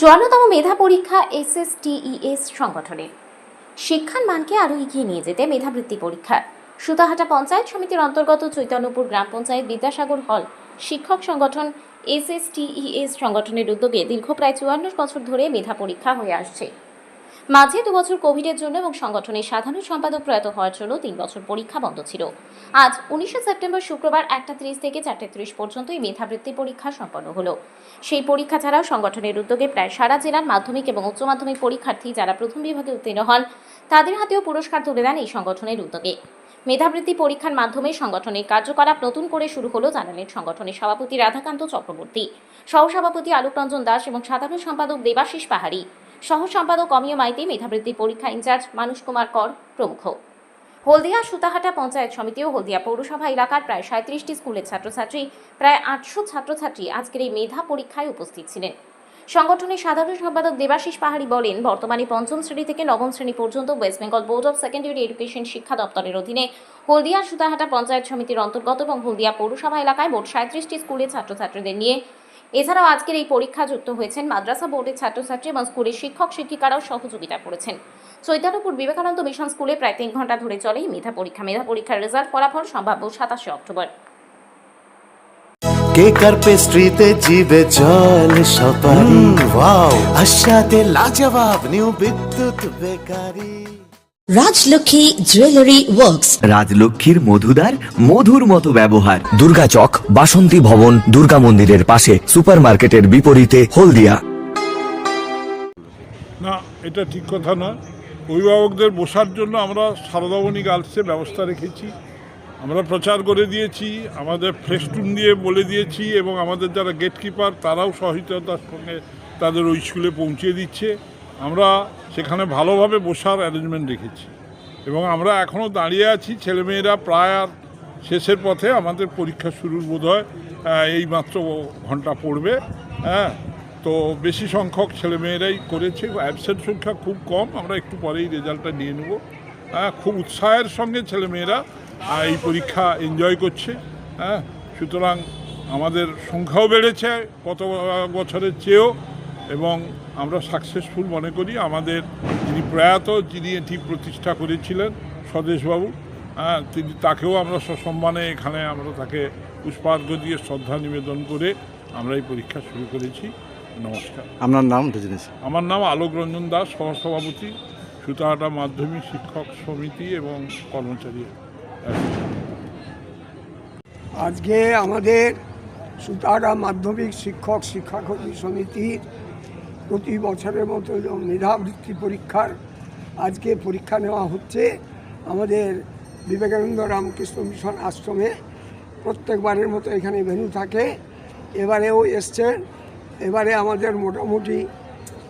চুয়ান্নতম মেধা পরীক্ষা এসএসটিইএস সংগঠনের শিক্ষার মানকে আরও এগিয়ে নিয়ে যেতে মেধাবৃত্তি পরীক্ষা সুতাহাটা পঞ্চায়েত সমিতির অন্তর্গত চৈতন্যপুর গ্রাম পঞ্চায়েত বিদ্যাসাগর হল শিক্ষক সংগঠন এসএসটিইএস সংগঠনের উদ্যোগে দীর্ঘ প্রায় চুয়ান্ন বছর ধরে মেধা পরীক্ষা হয়ে আসছে। মাঝে দু বছর কোভিডের জন্য এবং সংগঠনের সাধারণ সম্পাদক প্রয়াত হওয়ার জন্য তিন বছর পরীক্ষা বন্ধ ছিল। আজ উনিশে সেপ্টেম্বর শুক্রবার একটা ত্রিশ থেকে চারটে ত্রিশ পর্যন্ত এই মেধাবৃত্তি পরীক্ষা সম্পন্ন হলো। সেই পরীক্ষা ছাড়াও সংগঠনের উদ্যোগে প্রায় সারা জেলার মাধ্যমিক এবং উচ্চ মাধ্যমিক পরীক্ষার্থী যারা প্রথম বিভাগে উত্তীর্ণ হন, তাদের হাতেও পুরস্কার তুলে দেন এই সংগঠনের উদ্যোগে। মেধাবৃত্তি পরীক্ষার মাধ্যমে সংগঠনের কার্যকলাপ নতুন করে শুরু হলো, জানালেন সংগঠনের সভাপতি রাধাকান্ত চক্রবর্তী। সহসভাপতি আলোক রঞ্জন দাস এবং সাধারণ সম্পাদক দেবাশিস পাহাড়ি। সহ সম্পাদক অমিয় মাইতি, মেধাবৃত্তি পরীক্ষা ইনচার্জ মানুষ কুমার কর, প্রমুখ। হলদিয়া সুতাহাটা পঞ্চায়েত সমিতি ও হলদিয়া পৌরসভা এলাকার প্রায় সাঁত্রিশটি স্কুলের ছাত্রছাত্রী, প্রায় আটশো ছাত্রছাত্রী আজকের এই মেধা পরীক্ষায় উপস্থিত ছিলেন। সংগঠনের সাধারণ সম্পাদক দেবাশিস পাহাড়ি বলেন, বর্তমানে পঞ্চম শ্রেণি থেকে নবম শ্রেণি পর্যন্ত West Bengal board of secondary education শিক্ষা দপ্তরের অধীনে হলদিয়া সুতাহাটা পঞ্চায়েত সমিতির অন্তর্গত এবং হলদিয়া পৌরসভা এলাকায় মোট সাঁত্রিশটি স্কুলের ছাত্রছাত্রীদের নিয়ে এছাড়াও আজকের এই পরীক্ষা যুক্ত হয়েছেন মাদ্রাসা বোর্ডের ছাত্রছাত্রী এবং স্কুলের শিক্ষক শিক্ষিকারাও সহযোগিতা করেছেন। চৈতন্যপুর বিবেকানন্দ মিশন স্কুলে প্রায় তিন ঘণ্টা ধরে চলে এই মেধা পরীক্ষা। মেধা পরীক্ষার রেজাল্ট ফলাফল সম্ভাব্য সাতাশে অক্টোবর। কেক আর পেস্ট্রিতে জিবে জল সপারি? ওয়াও। আশাতে লাজবাব new Bidyut bakery. Rajlakshmi jewellery works রাজলক্ষ্মীর মধুদার মধুর মতো ব্যবহার। দুর্গা চক বাসন্তী ভবন দুর্গা মন্দিরের পাশে সুপারমার্কেটের বিপরীতে হলদিয়া। না এটা ঠিক কথা নয়। অভিভাবকদের বসার জন্য আমরা সারদাবনী গার্লসে ব্যবস্থা রেখেছি। আমরা প্রচার করে দিয়েছি আমাদের ফেস্টুন দিয়ে বলে দিয়েছি এবং আমাদের যারা গেটকিপার তারাও সহিতার সঙ্গে তাদের ওই স্কুলে পৌঁছে দিচ্ছে। আমরা সেখানে ভালোভাবে বসার অ্যারেঞ্জমেন্ট রেখেছি। এবং আমরা এখনও দাঁড়িয়ে আছি, ছেলেমেয়েরা প্রায় আর শেষের পথে আমাদের পরীক্ষা শুরুর বোধ হয় এই মাত্র ঘণ্টা পড়বে হ্যাঁ? তো বেশি সংখ্যক ছেলেমেয়েরাই করেছে অ্যাবসেন্ট সংখ্যা খুব কম, আমরা একটু পরেই রেজাল্টটা নিয়ে নেব। হ্যাঁ খুব উৎসাহের সঙ্গে ছেলেমেয়েরা এই পরীক্ষা এনজয় করছে হ্যাঁ? সুতরাং আমাদের সংখ্যাও বেড়েছে গত বছরের চেয়েও এবং আমরা সাকসেসফুল মনে করি। আমাদের যিনি প্রয়াত যিনি এটি প্রতিষ্ঠা করেছিলেন স্বদেশবাবু হ্যাঁ তিনি তাকেও আমরা সসম্মানে এখানে আমরা তাকে পুষ্পার্ঘ দিয়ে শ্রদ্ধা নিবেদন করে আমরা এই পরীক্ষা শুরু করেছি। নমস্কার। আপনার নাম আমার নাম আলোক রঞ্জন দাস সহসভাপতি সুতাহাটা মাধ্যমিক শিক্ষক সমিতি এবং কর্মচারী। আজকে আমাদের সুতারা মাধ্যমিক শিক্ষক শিক্ষাকর্মী সমিতির প্রতি বছরের মতো মেধাবৃত্তি পরীক্ষার আজকে পরীক্ষা নেওয়া হচ্ছে। আমাদের বিবেকানন্দ রামকৃষ্ণ মিশন আশ্রমে প্রত্যেকবারের মতো এখানে ভেনু থাকে। এবারেও এসছেন এবারে আমাদের মোটামুটি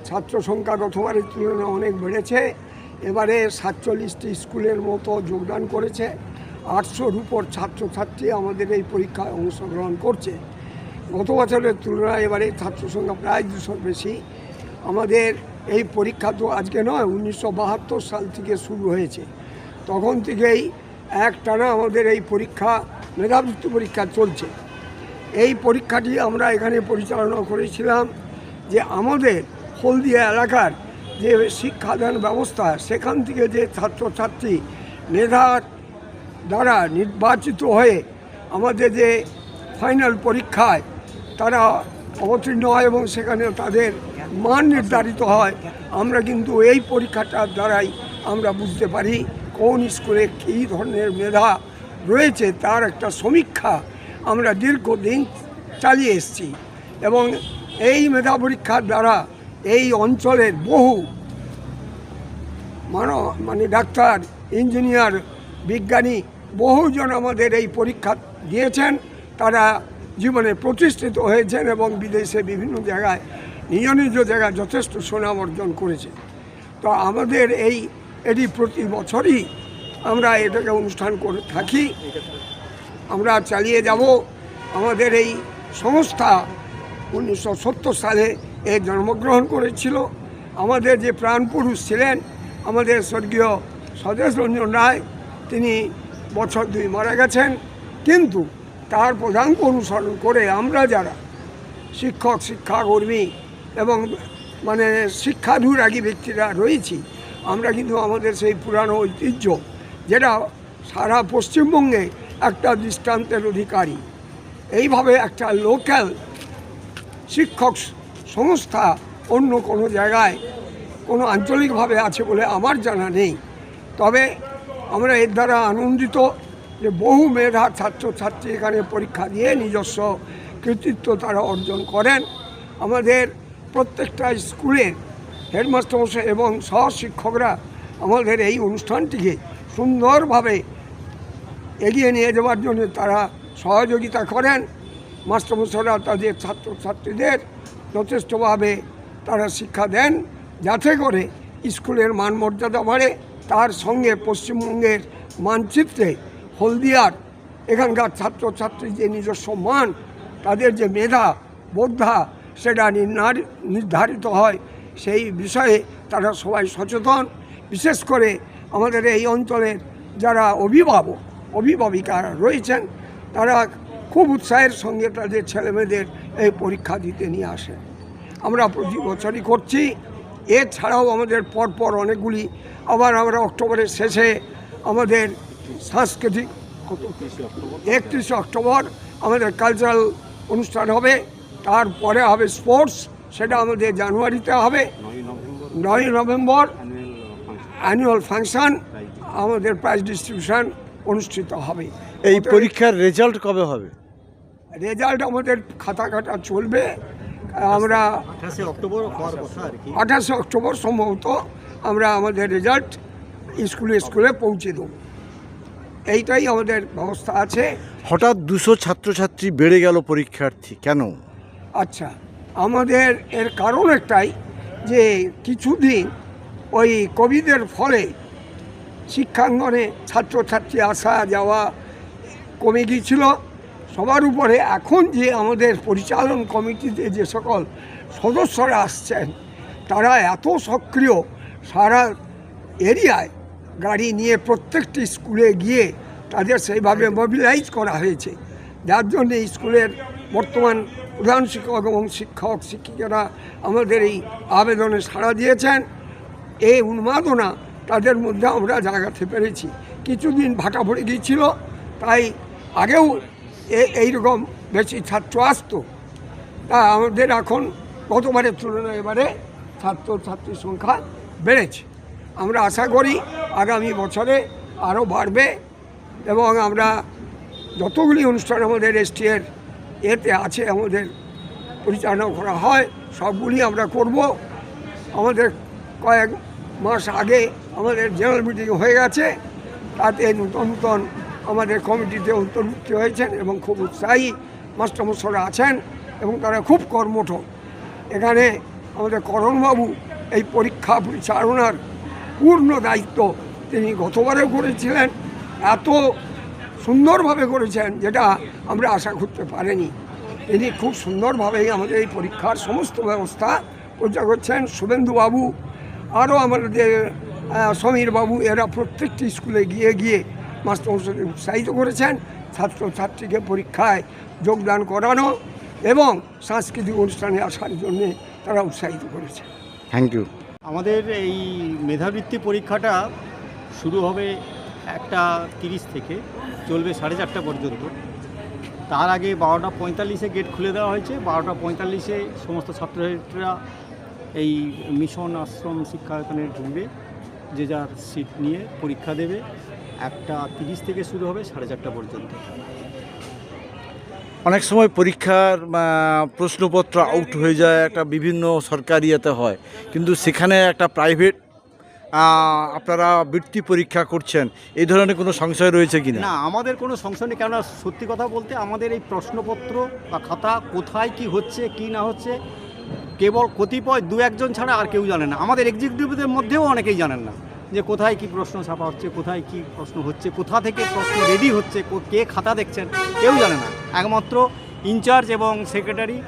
ছাত্র সংখ্যা গতবারের তুলনায় অনেক বেড়েছে। এবারে সাতচল্লিশটি স্কুলের মতো যোগদান করেছে। আটশোর উপর ছাত্রছাত্রী আমাদের এই পরীক্ষায় অংশগ্রহণ করছে। গত বছরের তুলনায় এবারে ছাত্র সংখ্যা প্রায় দুশোর বেশি। আমাদের এই পরীক্ষা তো আজকে নয়, উনিশশো সাল থেকে শুরু হয়েছে। তখন থেকেই একটানা আমাদের এই পরীক্ষা, মেধাবৃত্তি পরীক্ষা চলছে। এই পরীক্ষাটি আমরা এখানে পরিচালনা করেছিলাম যে আমাদের হলদিয়া এলাকার যে শিক্ষাদান ব্যবস্থা, সেখান থেকে যে ছাত্রছাত্রী মেধার দ্বারা নির্বাচিত হয়ে আমাদের যে ফাইনাল পরীক্ষায় তারা অবতীর্ণ হয় এবং সেখানে তাদের মান নির্ধারিত হয়। আমরা কিন্তু এই পরীক্ষাটার দ্বারাই আমরা বুঝতে পারি কোন স্কুলে কী ধরনের মেধা রয়েছে, তার একটা সমীক্ষা আমরা দীর্ঘদিন চালিয়ে এসেছি। এবং এই মেধা পরীক্ষার দ্বারা এই অঞ্চলের বহু মানব মানে ডাক্তার, ইঞ্জিনিয়ার, বিজ্ঞানী বহুজন আমাদের এই পরীক্ষা দিয়েছেন। তারা জীবনে প্রতিষ্ঠিত হয়েছেন এবং বিদেশে বিভিন্ন জায়গায় নিজ নিজ জায়গায় যথেষ্ট সুনাম অর্জন করেছে। তো আমাদের এই, এটি প্রতি বছরই আমরা এটাকে অনুষ্ঠান করে থাকি। আমরা চালিয়ে যাব। আমাদের এই সংস্থা উনিশশো সত্তর সালে এ জন্মগ্রহণ করেছিল। আমাদের যে প্রাণপুরুষ ছিলেন, আমাদের স্বর্গীয় স্বদেশ রঞ্জন রায়, তিনি বছর দুই মারা গেছেন। কিন্তু তার প্রধানকে অনুসরণ করে আমরা যারা শিক্ষক, শিক্ষাকর্মী এবং মানে শিক্ষানুরাগী ব্যক্তিরা রয়েছি। আমরা কিন্তু আমাদের সেই পুরানো ঐতিহ্য, যেটা সারা পশ্চিমবঙ্গে একটা দৃষ্টান্তের অধিকারী। এইভাবে একটা লোকাল শিক্ষক সংস্থা অন্য কোনো জায়গায় কোনো আঞ্চলিকভাবে আছে বলে আমার জানা নেই। তবে আমরা এর দ্বারা আনন্দিত যে বহু মেধা ছাত্রছাত্রী এখানে পরীক্ষা দিয়ে নিজস্ব কৃতিত্ব তারা অর্জন করেন। আমাদের প্রত্যেকটা স্কুলের হেডমাস্টারমশাই এবং সহ শিক্ষকরা আমাদের এই অনুষ্ঠানটিকে সুন্দরভাবে এগিয়ে নিয়ে যাওয়ার জন্য তারা সহযোগিতা করেন। মাস্টারমশাইরা তাদের ছাত্রছাত্রীদের যথেষ্টভাবে তারা শিক্ষা দেন, যাতে করে স্কুলের মান মর্যাদা বাড়ে। তার সঙ্গে পশ্চিমবঙ্গের মানচিত্রে হলদিয়ার এখানকার ছাত্রছাত্রী যে নিজস্ব মান, তাদের যে মেধা, বোদ্ধা সেটা নির্ধার- নির্ধারিত হয়। সেই বিষয়ে তারা সবাই সচেতন। বিশেষ করে আমাদের এই অঞ্চলের যারা অভিভাবক অভিভাবিকারা রয়েছেন, তারা খুব উৎসাহের সঙ্গে তাদের ছেলেমেয়েদের এই পরীক্ষা দিতে নিয়ে আসে। আমরা প্রতি বছরই করছি। এছাড়াও আমাদের পরপর অনেকগুলি, আবার আমরা অক্টোবরের শেষে আমাদের সাংস্কৃতিক, একত্রিশে অক্টোবর আমাদের কালচারাল অনুষ্ঠান হবে। তারপরে হবে স্পোর্টস সেটা আমাদের জানুয়ারিতে হবে। নয় নভেম্বর অ্যানুয়াল ফাংশন আমাদের প্রাইজ ডিস্ট্রিবিউশন অনুষ্ঠিত হবে। এই পরীক্ষার রেজাল্ট কবে হবে? রেজাল্ট আমাদের খাতা খাতা চলবে। আমরা আঠাশে অক্টোবর হওয়ার কথা আর কি। আঠাশে অক্টোবর সম্ভবত আমরা আমাদের রেজাল্ট স্কুলে স্কুলে পৌঁছে দেব। এইটাই আমাদের ব্যবস্থা আছে। হঠাৎ দুশো ছাত্রছাত্রী বেড়ে গেল পরীক্ষার্থী কেন? আচ্ছা আমাদের এর কারণ একটাই যে কিছুদিন ওই কোভিডের ফলে শিক্ষাঙ্গনে ছাত্রছাত্রী আসা যাওয়া কমে গিয়েছিল। সবার উপরে এখন যে আমাদের পরিচালন কমিটিতে যে সকল সদস্যরা আসছেন, তারা এত সক্রিয় সারা এরিয়ায় গাড়ি নিয়ে প্রত্যেকটি স্কুলে গিয়ে তাদের সেইভাবে মোবিলাইজ করা হয়েছে। যার জন্য স্কুলের বর্তমান প্রধান শিক্ষক এবং শিক্ষক শিক্ষিকারা আমাদের এই আবেদনে সাড়া দিয়েছেন। এই উন্মাদনা তাদের মধ্যে আমরা জাগাতে পেরেছি। কিছুদিন ভাটা পড়ে গিয়েছিল, তাই আগেও এইরকম বেশি ছাত্র আসতো। তা আমাদের এখন গতবারের তুলনায় এবারে ছাত্রছাত্রীর সংখ্যা বেড়েছে। আমরা আশা করি আগামী বছরে আরও বাড়বে এবং আমরা যতগুলি অনুষ্ঠান আমাদের এসটিএর এতে আছে আমাদের পরিচালনা করা হয়, সবগুলি আমরা করব। আমাদের কয়েক মাস আগে আমাদের জেনারেল মিটিং হয়ে গেছে, তাতে নতুন নতুন আমাদের কমিটিতে অন্তর্ভুক্ত হয়েছেন এবং খুব উৎসাহী মাস্টারমশাইরা আছেন এবং তারা খুব কর্মঠ। এখানে আমাদের করণবাবু এই পরীক্ষা পরিচালনার পূর্ণ দায়িত্ব তিনি গতবারেও করেছিলেন। এত সুন্দরভাবে করেছেন যেটা আমরা আশা করতে পারিনি। তিনি খুব সুন্দরভাবেই আমাদের এই পরীক্ষার সমস্ত ব্যবস্থা পরিচয় করছেন। শুভেন্দুবাবু আরও আমাদের সমীরবাবু এরা প্রত্যেকটি স্কুলে গিয়ে গিয়ে মাস্টারমশাইকে উৎসাহিত করেছেন। ছাত্রছাত্রীকে পরীক্ষায় যোগদান করানো এবং সাংস্কৃতিক অনুষ্ঠানে আসার জন্যে তারা উৎসাহিত করেছে থ্যাংক ইউ আমাদের এই মেধাবৃত্তি পরীক্ষাটা শুরু হবে একটা তিরিশ থেকে। চলবে সাড়ে চারটা পর্যন্ত। তার আগে বারোটা পঁয়তাল্লিশে গেট খুলে দেওয়া হয়েছে। বারোটা পঁয়তাল্লিশে সমস্ত ছাত্রছাত্রীরা এই মিশন আশ্রম শিক্ষায়তনে ঢুকবে। যে যার সিট নিয়ে পরীক্ষা দেবে। একটা তিরিশ থেকে শুরু হবে সাড়ে চারটা পর্যন্ত। অনেক সময় পরীক্ষার প্রশ্নপত্র আউট হয়ে যায়। একটা বিভিন্ন সরকারি ইয়েতে হয়। কিন্তু সেখানে একটা প্রাইভেট আপনারা বৃত্তি পরীক্ষা করছেন, এই ধরনের কোনো সংশয় রয়েছে কি না? আমাদের কোনো সংশয় নেই, কেননা সত্যি কথা বলতে আমাদের এই প্রশ্নপত্র বা খাতা কোথায় কি হচ্ছে, কি না হচ্ছে, কেবল কতিপয় দু একজন ছাড়া আর কেউ জানে না। আমাদের এক্সিকিউটিভদের মধ্যেও অনেকেই জানেন না যে কোথায় কি প্রশ্ন ছাপা হচ্ছে, কোথায় কি প্রশ্ন হচ্ছে, কোথা থেকে প্রশ্ন রেডি হচ্ছে কে খাতা দেখছেন, কেউ জানে না। একমাত্র ইনচার্জ এবং সেক্রেটারি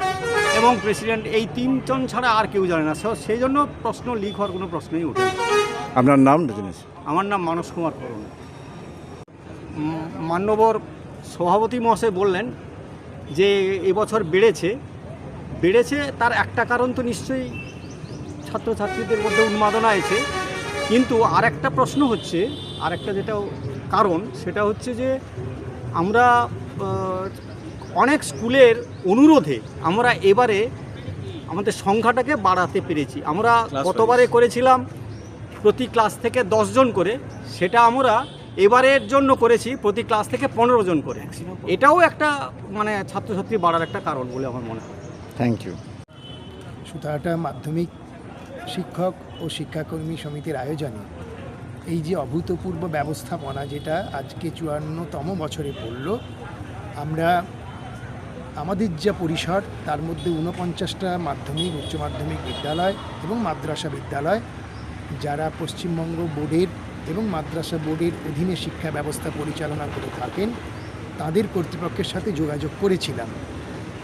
এবং প্রেসিডেন্ট এই তিনজন ছাড়া আর কেউ জানে না। সেই জন্য প্রশ্ন লিক হওয়ার কোনো প্রশ্নই ওঠে আপনার নাম আমার নাম মানস কুমার করুন। মান্যবর সভাপতি মহাশয় বললেন যে এবছর বেড়েছে। বেড়েছে তার একটা কারণ তো নিশ্চয়ই ছাত্রছাত্রীদের মধ্যে উন্মাদনা আছে। কিন্তু আর একটা প্রশ্ন হচ্ছে আর একটা যেটা কারণ সেটা হচ্ছে যে আমরা অনেক স্কুলের অনুরোধে আমরা এবারে আমাদের সংখ্যাটাকে বাড়াতে পেরেছি। আমরা গতবারে করেছিলাম প্রতি ক্লাস থেকে জন করে সেটা আমরা এবারের জন্য করেছি প্রতি ক্লাস থেকে পনেরো জন করে। এটাও একটা মানে ছাত্রছাত্রী বাড়ার একটা কারণ বলে আমার মনে হয়। থ্যাংক ইউ সুতাহাটা মাধ্যমিক শিক্ষক ও শিক্ষাকর্মী সমিতির আয়োজনে এই যে অভূতপূর্ব ব্যবস্থাপনা যেটা আজকে চুয়ান্নতম বছরে পড়ল আমরা আমাদের যা পরিসর, তার মধ্যে ঊনপঞ্চাশটা মাধ্যমিক, উচ্চ মাধ্যমিক বিদ্যালয় এবং মাদ্রাসা বিদ্যালয়। যারা পশ্চিমবঙ্গ বোর্ডের এবং মাদ্রাসা বোর্ডের অধীনে শিক্ষা ব্যবস্থা পরিচালনা করে থাকেন, তাদের কর্তৃপক্ষের সাথে যোগাযোগ করেছিলাম।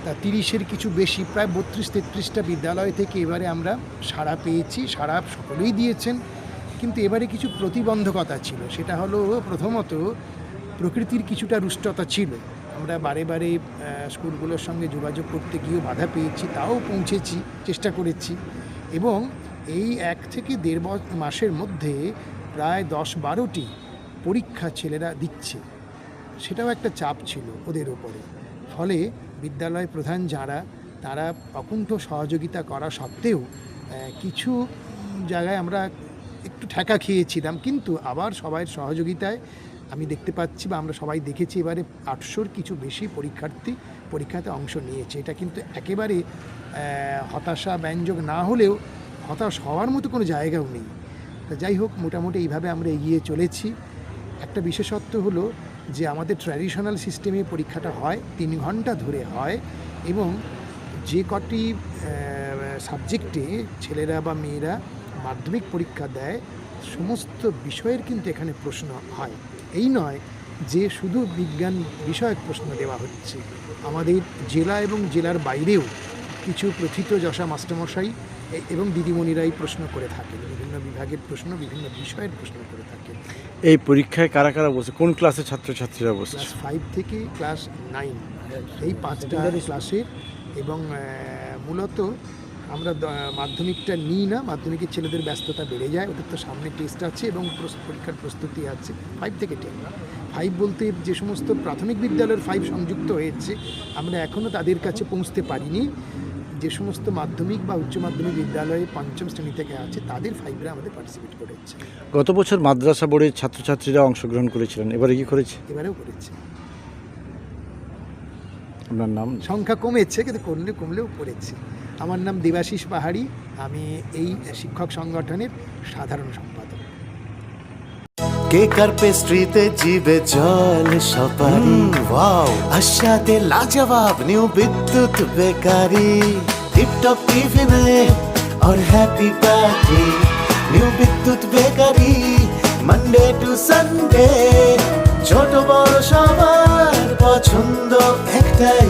তা তিরিশের কিছু বেশি, প্রায় বত্রিশ তেত্রিশটা বিদ্যালয় থেকে এবারে আমরা সাড়া পেয়েছি, সাড়া সকলেই দিয়েছেন। কিন্তু এবারে কিছু প্রতিবন্ধকতা ছিল। সেটা হলো প্রথমত, প্রকৃতির কিছুটা রুষ্টতা ছিল। আমরা বারে বারে স্কুলগুলোর সঙ্গে যোগাযোগ করতে গিয়েও বাধা পেয়েছি, তাও পৌঁছেছি, চেষ্টা করেছি। এবং এই এক থেকে দেড় মাসের মধ্যে প্রায় দশ বারোটি পরীক্ষা ছেলেরা দিচ্ছে। সেটাও একটা চাপ ছিল ওদের ওপরে ফলে বিদ্যালয় প্রধান যারা, তারা অকুণ্ঠ সহযোগিতা করা সত্ত্বেও কিছু জায়গায় আমরা একটু ঠেকা খেয়েছিলাম, কিন্তু আবার সবাই সহযোগিতায় আমি দেখতে পাচ্ছি বা আমরা সবাই দেখেছি এবারে আটশোর কিছু বেশি পরীক্ষার্থী পরীক্ষাতে অংশ নিয়েছে। এটা কিন্তু একেবারে হতাশা, ব্যঞ্জক না হলেও হতাশ হওয়ার মতো কোনো জায়গাও নেই। তা যাই হোক, মোটামুটি এইভাবে আমরা এগিয়ে চলেছি। একটা বিশেষত্ব হলো যে আমাদের ট্র্যাডিশনাল সিস্টেমে পরীক্ষাটা হয়, তিন ঘণ্টা ধরে হয় এবং যে কটি সাবজেক্টে ছেলেরা বা মেয়েরা মাধ্যমিক পরীক্ষা দেয়, সমস্ত বিষয়ের কিন্তু এখানে প্রশ্ন হয়। এই নয় যে শুধু বিজ্ঞান বিষয়ক প্রশ্ন দেওয়া হচ্ছে। আমাদের জেলা এবং জেলার বাইরেও কিছু প্রথিত যশা মাস্টারমশাই এবং দিদিমণিরাই প্রশ্ন করে থাকেন বিভিন্ন বিভাগের প্রশ্ন বিভিন্ন বিষয়ের প্রশ্ন করে থাকেন। এই পরীক্ষায় কারা কারা বসে কোন ক্লাসের ছাত্রছাত্রীরা বসে ক্লাস ফাইভ থেকে ক্লাস নাইন এই পাঁচটা ক্লাসের এবং মূলত আমরা মাধ্যমিকটা নিই না মাধ্যমিকের ছেলেদের ব্যস্ততা বেড়ে যায় ওদের তো সামনে টেস্ট আছে এবং পরীক্ষার প্রস্তুতি আছে ফাইভ থেকে টেন ফাইভ বলতে যে সমস্ত প্রাথমিক বিদ্যালয়ের ফাইভ সংযুক্ত হয়েছে আমরা এখনও তাদের কাছে পৌঁছতে পারিনি। যে সমস্ত মাধ্যমিক বা উচ্চ মাধ্যমিক বিদ্যালয়ে পঞ্চম শ্রেণি থেকে আছে তাদের ফাইভরা আমাদের পার্টিসিপেট করেছে। গত বছর মাদ্রাসা বোর্ডের ছাত্রছাত্রীরা অংশগ্রহণ করেছিলেন এবারে কি করেছে? এবারেও করেছে। আপনার নাম? সংখ্যা কমেছে কিন্তু কমলে কমলেও পড়েছে আমার নাম দেবাশিস পাহাড়ি আমি এই শিক্ষক সংগঠনের সাধারণ সম্পাদক কেক আর পেস্ট্রিতে জিবে জল সপারি ওয়াও আশাতে লাজবাব নিউ বিদ্যুৎ বেকারি টিপটপ টিফিনে और happy party new Bidyut bakery Monday to Sunday ছোট বড় সবার পছন্দ একটাই